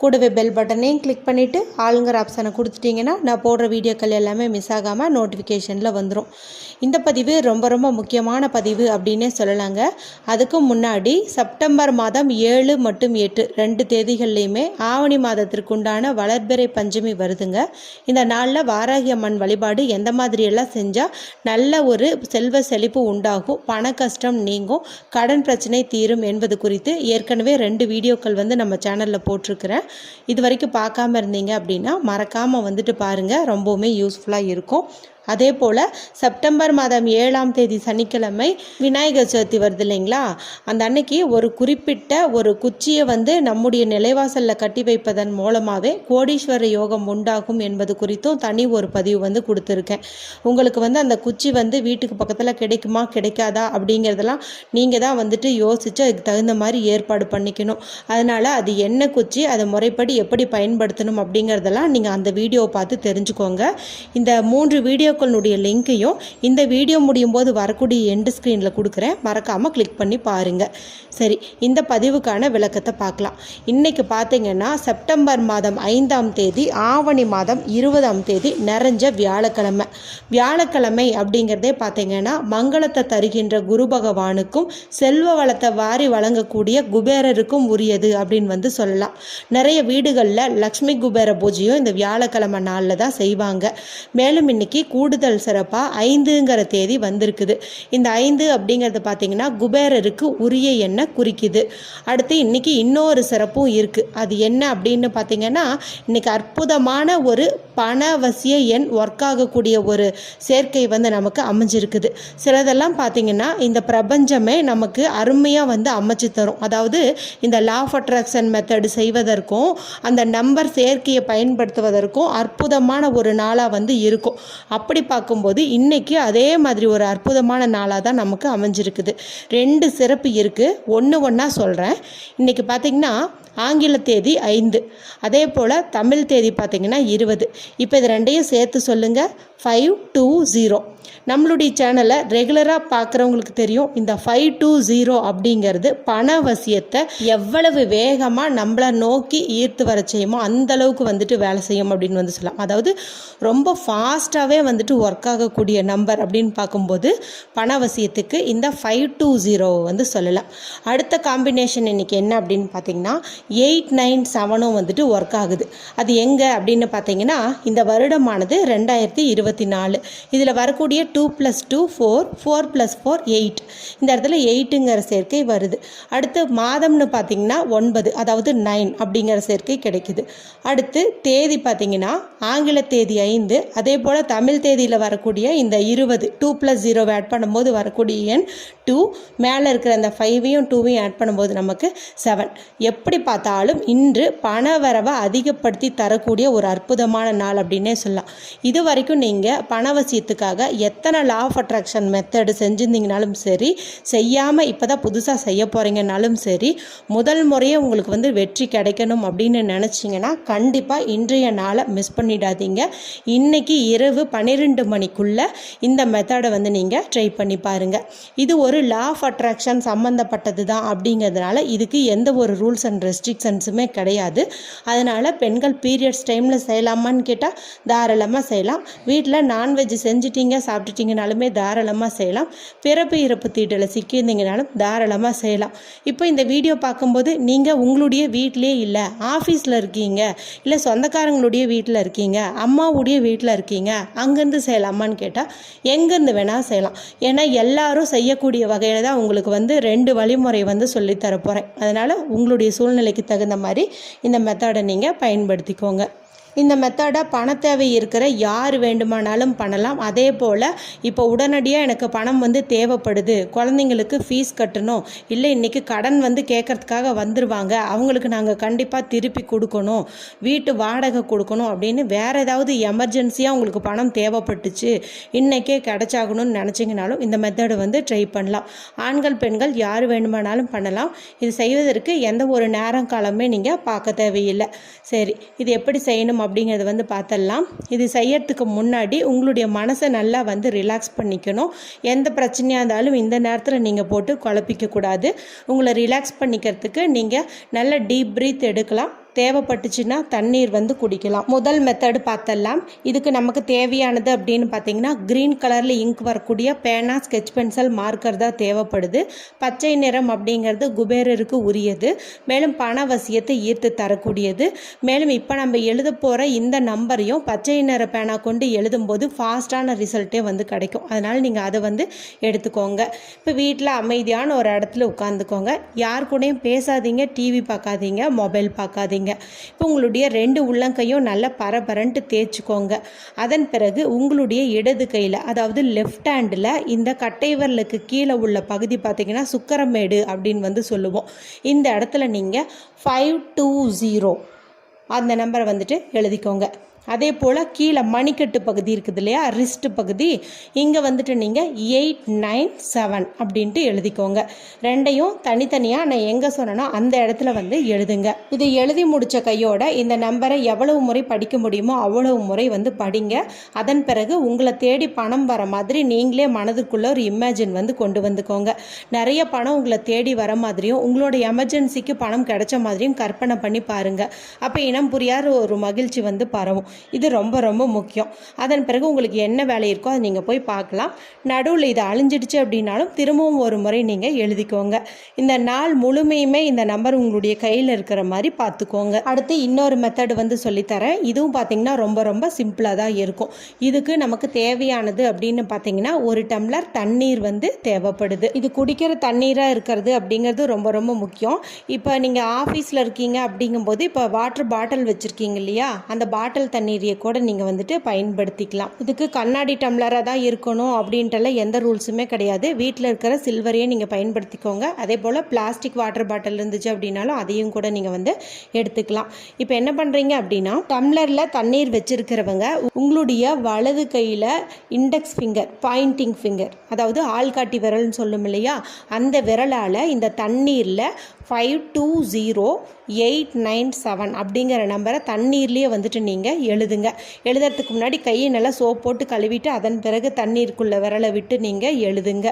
கூடவே பெல் பட்டனையும் கிளிக் பண்ணிவிட்டு ஆளுங்கிற ஆப்ஷனை கொடுத்துட்டிங்கன்னா நான் போடுற வீடியோக்கள் எல்லாமே மிஸ் ஆகாமல் நோட்டிஃபிகேஷனில் வந்துடும் இந்த பதிவு ரொம்ப ரொம்ப முக்கியமான பதிவு அப்படின்னே சொல்லலாங்க. அதுக்கு முன்னாடி செப்டம்பர் மாதம் ஏழு மற்றும் எட்டு ரெண்டு தேதிகள்லையுமே ஆவணி மாதத்திற்குண்டான வளர்பிறை பஞ்சமி வருதுங்க. இந்த நாளில் வாராகி அம்மன் வழிபாடு எந்த மாதிரியெல்லாம் செஞ்சால் நல்ல ஒரு செல்வ செழிப்பு உண்டாகும் பண கஷ்டம் நீங்கும் கடன் பிரச்சனை தீரும் என்பது குறித்து ஏற்கனவே ரெண்டு வீடியோக்கள் வந்து நம்ம சேனலில் போட்டிருக்கிறேன். இது வரைக்கும் பார்க்காம இருந்தீங்க அப்படின்னா மறக்காமல் வந்துட்டு பாருங்கள் ரொம்பவுமே யூஸ்ஃபுல்லாக இருக்கும். அதே போல் செப்டம்பர் மாதம் ஏழாம் தேதி சனிக்கிழமை விநாயகர் சதுர்த்தி வருது இல்லைங்களா? அந்த அன்னைக்கு ஒரு குறிப்பிட்ட ஒரு குச்சியை வந்து நம்முடைய நிலைவாசலில் கட்டி வைப்பதன் மூலமாகவே கோடீஸ்வர யோகம் உண்டாகும் என்பது குறித்தும் தனி ஒரு பதிவு வந்து கொடுத்துருக்கேன். உங்களுக்கு வந்து அந்த குச்சி வந்து வீட்டுக்கு பக்கத்தில் கிடைக்குமா கிடைக்காதா அப்படிங்கிறதெல்லாம் நீங்கள் தான் வந்துட்டு யோசித்து அதுக்கு தகுந்த மாதிரி ஏற்பாடு பண்ணிக்கணும். அதனால் அது என்ன குச்சி அதை முறைப்படி எப்படி பயன்படுத்தணும் அப்படிங்கிறதெல்லாம் நீங்கள் அந்த வீடியோவை பார்த்து தெரிஞ்சுக்கோங்க. இந்த மூன்று வீடியோ வீடியோக்களுடைய லிங்க்கையும் இந்த வீடியோ முடியும் போது வரக்கூடிய எண்டு ஸ்க்ரீனில் கொடுக்குறேன். மறக்காமல் கிளிக் பண்ணி பாருங்கள் சரி இந்த பதிவுக்கான விளக்கத்தை பார்க்கலாம். இன்றைக்கி பார்த்தீங்கன்னா செப்டம்பர் மாதம் ஐந்தாம் தேதி ஆவணி மாதம் இருபதாம் தேதி நிறைஞ்ச வியாழக்கிழமை. வியாழக்கிழமை அப்படிங்கிறதே பார்த்தீங்கன்னா மங்களத்தை தருகின்ற குரு பகவானுக்கும் செல்வ வளத்தை வாரி வழங்கக்கூடிய குபேரருக்கும் உரியது அப்படின்னு வந்து சொல்லலாம். நிறைய வீடுகளில் லக்ஷ்மி குபேர பூஜையும் இந்த வியாழக்கிழமை நாளில் தான் செய்வாங்க. மேலும் இன்னைக்கு கூடுதல் சிறப்பாக ஐந்துங்கிற தேதி வந்திருக்குது. இந்த ஐந்து அப்படிங்கிறது பார்த்தீங்கன்னா குபேரருக்கு உரிய எண்ணை குறிக்குது. அடுத்து இன்னைக்கு இன்னொரு சிறப்பும் இருக்குது அது என்ன அப்படின்னு பார்த்தீங்கன்னா இன்னைக்கு அற்புதமான ஒரு பணவசிய எண் ஒர்க் ஆகக்கூடிய ஒரு சேர்க்கை வந்து நமக்கு அமைஞ்சிருக்குது. சிலதெல்லாம் பார்த்தீங்கன்னா இந்த பிரபஞ்சமே நமக்கு அருமையாக வந்து அமைச்சு தரும். அதாவது இந்த லா ஆஃப் அட்ராக்ஷன் மெத்தடு செய்வதற்கும் அந்த நம்பர் சேர்க்கையை பயன்படுத்துவதற்கும் அற்புதமான ஒரு நாளாக வந்து இருக்கும். அப்படி பார்க்கும்போது இன்றைக்கி அதே மாதிரி ஒரு அற்புதமான நாளாக தான் நமக்கு அமைஞ்சிருக்குது. ரெண்டு சிறப்பு இருக்குது ஒன்று ஒன்றா சொல்கிறேன் இன்றைக்கி பார்த்தீங்கன்னா ஆங்கில தேதி ஐந்து. அதே போல் தமிழ் தேதி பார்த்திங்கன்னா இருபது. இப்போ இது ரெண்டையும் சேர்த்து சொல்லுங்கள் ஃபைவ் டூ ஜீரோ நம்மளுடைய சேனலை ரெகுலராக பார்க்குறவங்களுக்கு தெரியும். இந்த ஃபைவ் டூ ஜீரோ அப்படிங்கிறது பணவசியத்தை எவ்வளவு வேகமாக நம்மளை நோக்கி ஈர்த்து வர செய்யுமோ அந்த அளவுக்கு வந்துட்டு வேலை செய்யும் அப்படின்னு வந்து சொல்லலாம். அதாவது ரொம்ப ஃபாஸ்ட்டாகவே வந்துட்டு ஒர்க் ஆகக்கூடிய நம்பர் அப்படின்னு பார்க்கும்போது பணவசியத்துக்கு இந்த ஃபைவ் டூ ஜீரோவை வந்து சொல்லலாம். அடுத்த காம்பினேஷன் இன்னைக்கு என்ன அப்படின்னு பார்த்தீங்கன்னா எயிட் நைன் செவனும் வந்துட்டு ஒர்க் ஆகுது. அது எங்கே அப்படின்னு பார்த்தீங்கன்னா இந்த வருடமானது ரெண்டாயிரத்தி இருபத்தி நாலு. இதில் வரக்கூடிய two plus two four four plus four eight இந்த இடத்துல எயிட்டுங்கிற சேர்க்கை வருது. அடுத்து மாதம்னு பார்த்தீங்கன்னா ஒன்பது அதாவது நைன் அப்படிங்கிற சேர்க்கை கிடைக்குது. அடுத்து தேதி பார்த்தீங்கன்னா ஆங்கில தேதி ஐந்து அதே போல் தமிழ் தேதியில் வரக்கூடிய இந்த இருபது டூ ப்ளஸ் ஜீரோவை ஆட் பண்ணும்போது வரக்கூடிய எண் டூ மேலே இருக்கிற அந்த ஃபைவையும் டூவையும் ஆட் பண்ணும்போது நமக்கு செவன் எப்படி பார்த்தாலும் இன்று பண வரவை அதிகப்படுத்தி தரக்கூடிய ஒரு அற்புதமான நாள் அப்படின்னே சொல்லலாம். இது வரைக்கும் நீங்கள் பணவசியத்துக்காக எத்தனை லா ஆஃப் அட்ராக்ஷன் மெத்தடு செஞ்சுருந்தீங்கனாலும் சரி செய்யாமல் இப்போ தான் புதுசாக செய்ய போகிறீங்கனாலும் சரி முதல் முறையே உங்களுக்கு வந்து வெற்றி கிடைக்கணும் அப்படின்னு நினச்சிங்கன்னா கண்டிப்பாக இன்றைய நாளை மிஸ் பண்ணிடாதீங்க. இன்னைக்கு இரவு பன்னிரெண்டு மணிக்குள்ளே இந்த மெத்தடை வந்து நீங்கள் ட்ரை பண்ணி பாருங்கள் இது ஒரு லா ஆஃப் அட்ராக்ஷன் சம்மந்தப்பட்டது தான் அப்படிங்கிறதுனால இதுக்கு எந்த ஒரு ரூல்ஸ் அண்ட் ரெஸ்ட்ரிக்ஷன்ஸுமே கிடையாது. அதனால் பெண்கள் பீரியட்ஸ் டைமில் செய்யலாமான்னு கேட்டால் தாராளமாக செய்யலாம். வீட்டில் நான்வெஜ் செஞ்சிட்டீங்க சாப்பிட்டுட்டிங்கனாலுமே தாராளமாக செய்யலாம். பிறப்பு இறப்பு தீட்டில் சிக்கியிருந்தீங்கனாலும் தாராளமாக செய்யலாம். இப்போ இந்த வீடியோ பார்க்கும்போது நீங்கள் உங்களுடைய வீட்டிலே இல்லை ஆஃபீஸில் இருக்கீங்க இல்லை சொந்தக்காரங்களுடைய வீட்டில் இருக்கீங்க அம்மாவுடைய வீட்டில் இருக்கீங்க அங்கேருந்து செய்யலாமான்னு கேட்டால் எங்கேருந்து வேணால் செய்யலாம். ஏன்னா எல்லாரும் செய்யக்கூடிய வகையில் தான் உங்களுக்கு வந்து ரெண்டு வழிமுறை வந்து சொல்லித்தர போகிறேன் அதனால் உங்களுடைய சூழ்நிலைக்கு தகுந்த மாதிரி இந்த மெத்தடை நீங்கள் பயன்படுத்திக்கோங்க. இந்த மெத்தடை பண தேவை இருக்கிற யார் வேண்டுமானாலும் பண்ணலாம். அதே போல் இப்போ உடனடியாக எனக்கு பணம் வந்து தேவைப்படுது. குழந்தைங்களுக்கு ஃபீஸ் கட்டணும். இல்லை இன்றைக்கி கடன் வந்து கேட்கறதுக்காக வந்துருவாங்க. அவங்களுக்கு நாங்கள் கண்டிப்பாக திருப்பி கொடுக்கணும். வீட்டு வாடகை கொடுக்கணும் அப்படின்னு வேறு ஏதாவது எமர்ஜென்சியாக உங்களுக்கு பணம் தேவைப்பட்டுச்சு. இன்றைக்கே கிடச்சாகணும்னு நினச்சிங்கனாலும் இந்த மெத்தடை வந்து ட்ரை பண்ணலாம். ஆண்கள் பெண்கள் யார் வேண்டுமானாலும் பண்ணலாம். இது செய்வதற்கு எந்த ஒரு நேரம் காலமே நீங்கள் பார்க்க தேவையில்லை. சரி இது எப்படி செய்யணும் அப்படிங்கிறது வந்து பார்த்துடலாம் இது செய்யறதுக்கு முன்னாடி உங்களுடைய மனசை நல்லா வந்து ரிலாக்ஸ் பண்ணிக்கணும். எந்த பிரச்சனையாக இருந்தாலும் இந்த நேரத்தில் நீங்கள் போட்டு குழப்பிக்க கூடாது. உங்களை ரிலாக்ஸ் பண்ணிக்கிறதுக்கு நீங்கள் நல்ல டீப் ப்ரீத் எடுக்கலாம். தேவைப்பட்டுச்சுன்னா தண்ணீர் வந்து குடிக்கலாம். முதல் மெத்தடு பார்த்தலாம் இதுக்கு நமக்கு தேவையானது அப்படின்னு பார்த்தீங்கன்னா க்ரீன் கலரில் இங்க் வரக்கூடிய பேனா ஸ்கெச் பென்சில் மார்க்கர் தான் தேவைப்படுது. பச்சை நிறம் அப்படிங்கிறது குபேரருக்கு உரியது. மேலும் பண வசியத்தை ஈர்த்து தரக்கூடியது. மேலும் இப்போ நம்ம எழுத போகிற இந்த நம்பரையும் பச்சை நிற பேனா கொண்டு எழுதும்போது ஃபாஸ்ட்டான ரிசல்ட்டே வந்து கிடைக்கும். அதனால் நீங்கள் அதை வந்து எடுத்துக்கோங்க. இப்போ வீட்டில் அமைதியான ஒரு இடத்துல உட்காந்துக்கோங்க யார் கூடயும் பேசாதீங்க டிவி பார்க்காதீங்க மொபைல் பார்க்காதீங்க. இப்போ உங்களுடைய ரெண்டு உள்ளங்கையும் நல்லா பரபரன்ட்டு தேய்ச்சிக்கோங்க. அதன் பிறகு உங்களுடைய இடது கையில் அதாவது லெஃப்ட் ஹேண்டில் இந்த கட்டைவரலுக்கு கீழே உள்ள பகுதி பார்த்தீங்கன்னா சுக்கரமேடு அப்படின்னு வந்து சொல்லுவோம். இந்த இடத்துல நீங்கள் ஃபைவ் டூ ஜீரோ அந்த நம்பரை வந்துட்டு எழுதிக்கோங்க. அதே போல் கீழே மணிக்கட்டு பகுதி இருக்குது இல்லையா? ரிஸ்ட் பகுதி. இங்கே வந்துட்டு நீங்கள் எயிட் நைன் செவன் அப்படின்ட்டு எழுதிக்கோங்க. ரெண்டையும் தனித்தனியாக நான் எங்கே சொன்னேனோ அந்த இடத்துல வந்து எழுதுங்க. இது எழுதி முடித்த கையோட இந்த நம்பரை எவ்வளவு முறை படிக்க முடியுமோ அவ்வளவு முறை வந்து படிங்க. அதன் பிறகு உங்களை தேடி பணம் வர மாதிரி நீங்களே மனதுக்குள்ளே ஒரு இமேஜின் வந்து கொண்டு வந்துக்கோங்க. நிறைய பணம் உங்களை தேடி வர மாதிரியும் உங்களோட எமர்ஜென்சிக்கு பணம் கிடைச்ச மாதிரியும் கற்பனை பண்ணி பாருங்கள் அப்போ இனம் புரியாத ஒரு மகிழ்ச்சி வந்து பரவும். இது ரொம்ப ரொம்ப முக்கியம். அதன் பிறகு உங்களுக்கு என்ன வேலை இருக்கோ அதை நீங்கள் போய் பார்க்கலாம். நடுவில் இது அழிஞ்சிடுச்சு அப்படின்னாலும் திரும்பவும் ஒரு முறை நீங்கள் எழுதிக்கோங்க. இந்த நாள் முழுமையுமே இந்த நம்பர் உங்களுடைய கையில் இருக்கிற மாதிரி பார்த்துக்கோங்க. அடுத்து இன்னொரு மெத்தடு வந்து சொல்லித்தரேன். இதுவும் பார்த்தீங்கன்னா ரொம்ப ரொம்ப சிம்பிளாக தான் இருக்கும். இதுக்கு நமக்கு தேவையானது அப்படின்னு பார்த்தீங்கன்னா ஒரு டம்ளர் தண்ணீர் வந்து தேவைப்படுது. இது குடிக்கிற தண்ணீராக இருக்கிறது அப்படிங்கிறது ரொம்ப ரொம்ப முக்கியம். இப்போ நீங்கள் ஆஃபீஸில் இருக்கீங்க அப்படிங்கும்போது இப்போ வாட்டர் பாட்டில் வச்சுருக்கீங்க இல்லையா? அந்த பாட்டில் தண்ணி தண்ணீரையை கூட நீங்கள் வந்துட்டு பயன்படுத்திக்கலாம். இதுக்கு கண்ணாடி டம்ளராக தான் இருக்கணும் அப்படின்ட்டுலாம் எந்த ரூல்ஸுமே கிடையாது. வீட்டில் இருக்கிற சில்வரையே நீங்கள் பயன்படுத்திக்கோங்க. அதே போல் பிளாஸ்டிக் வாட்டர் பாட்டில் இருந்துச்சு அப்படின்னாலும் அதையும் கூட நீங்கள் வந்து எடுத்துக்கலாம். இப்போ என்ன பண்ணுறீங்க அப்படின்னா டம்ளரில் தண்ணீர் வச்சுருக்கிறவங்க உங்களுடைய வலது கையில் இண்டெக்ஸ் ஃபிங்கர் பாயிண்டிங் ஃபிங்கர் அதாவது ஆள்காட்டி விரல்னு சொல்லும் இல்லையா? அந்த விரலால் இந்த தண்ணீரில் five two zero eight nine seven அப்படிங்கிற நம்பரை தண்ணீர்லேயே வந்துட்டு நீங்கள் எழுதுங்க. எழுதுறதுக்கு முன்னாடி கையை நல்லா சோப் போட்டு கழுவிட்டு அதன் பிறகு தண்ணீருக்குள்ளே விரலை விட்டு நீங்கள் எழுதுங்க.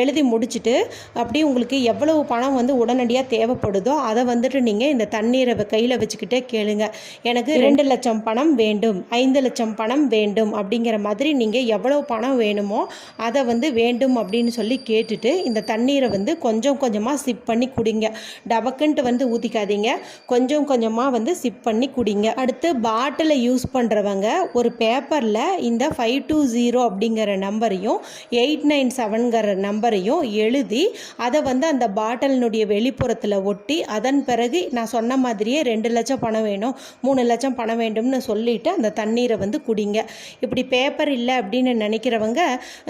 எழுதி முடிச்சுட்டு அப்படியே உங்களுக்கு எவ்வளவு பணம் வந்து உடனடியாக தேவைப்படுதோ அதை வந்துட்டு நீங்கள் இந்த தண்ணீரை கையில் வச்சுக்கிட்டே கேளுங்க. எனக்கு ரெண்டு லட்சம் பணம் வேண்டும் ஐந்து லட்சம் பணம் வேண்டும் அப்படிங்கிற மாதிரி நீங்கள் எவ்வளவு பணம் வேணுமோ அதை வந்து வேண்டும் அப்படின்னு சொல்லி கேட்டுட்டு இந்த தண்ணீரை வந்து கொஞ்சம் கொஞ்சமாக சிப் பண்ணி குடிங்க. டபக்குன்ட்டு வந்து ஊற்றிக்காதீங்க கொஞ்சம் கொஞ்சமாக வந்து சிப் பண்ணி குடிங்க. அடுத்து பாட்டிலை யூஸ் பண்ணுறவங்க ஒரு பேப்பரில் இந்த ஃபைவ் டூ ஜீரோ அப்படிங்கிற நம்பரையும் எயிட் நைன் செவன்கிற நம்பரையும் எழுதி அதை வந்து அந்த பாட்டிலினுடைய வெளிப்புறத்தில் ஒட்டி அதன் பிறகு நான் சொன்ன மாதிரியே ரெண்டு லட்சம் பணம் வேணும் மூணு லட்சம் பணம் வேண்டும்னு சொல்லிவிட்டு அந்த தண்ணீரை வந்து குடிங்க. இப்படி பேப்பர் இல்லை அப்படின்னு நினைக்கிறவங்க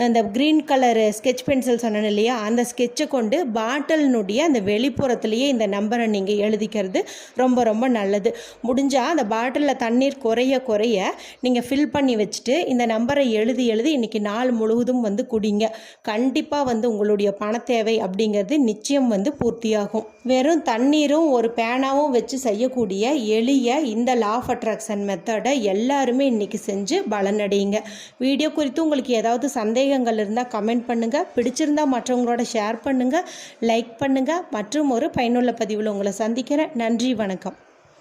அந்த க்ரீன் கலர் ஸ்கெச் பென்சில் சொன்னேன் இல்லையா அந்த ஸ்கெட்சை கொண்டு பாட்டிலினுடைய அந்த வெளிப்புறத்துலேயே இந்த நம்பரை நீங்கள் எழுதிக்கிறது ரொம்ப ரொம்ப நல்லது. முடிஞ்சால் அந்த பாட்டிலில் தண்ணீர் குறைய குறைய நீங்கள் ஃபில் பண்ணி வச்சுட்டு இந்த நம்பரை எழுதி எழுதி இன்றைக்கி நாள் முழுவதும் வந்து குடிங்க. கண்டிப்பாக வந்து உங்களுடைய பண தேவை அப்படிங்கிறது நிச்சயம் வந்து பூர்த்தியாகும். வெறும் தண்ணீரும் ஒரு பேனாவும் வச்சு செய்யக்கூடிய எளிய இந்த லா ஆஃப் அட்ராக்ஷன் மெத்தடை எல்லாருமே இன்றைக்கி செஞ்சு பலனடையுங்க. வீடியோ குறித்து உங்களுக்கு ஏதாவது சந்தேகங்கள் இருந்தால் கமெண்ட் பண்ணுங்கள் பிடிச்சிருந்தால் மற்றவங்களோட ஷேர் பண்ணுங்கள் லைக் பண்ணுங்கள் மற்றும் ஒரு பயனுள்ள பதிவில் உங்களை சந்திக்கிறேன். நன்றி வணக்கம்.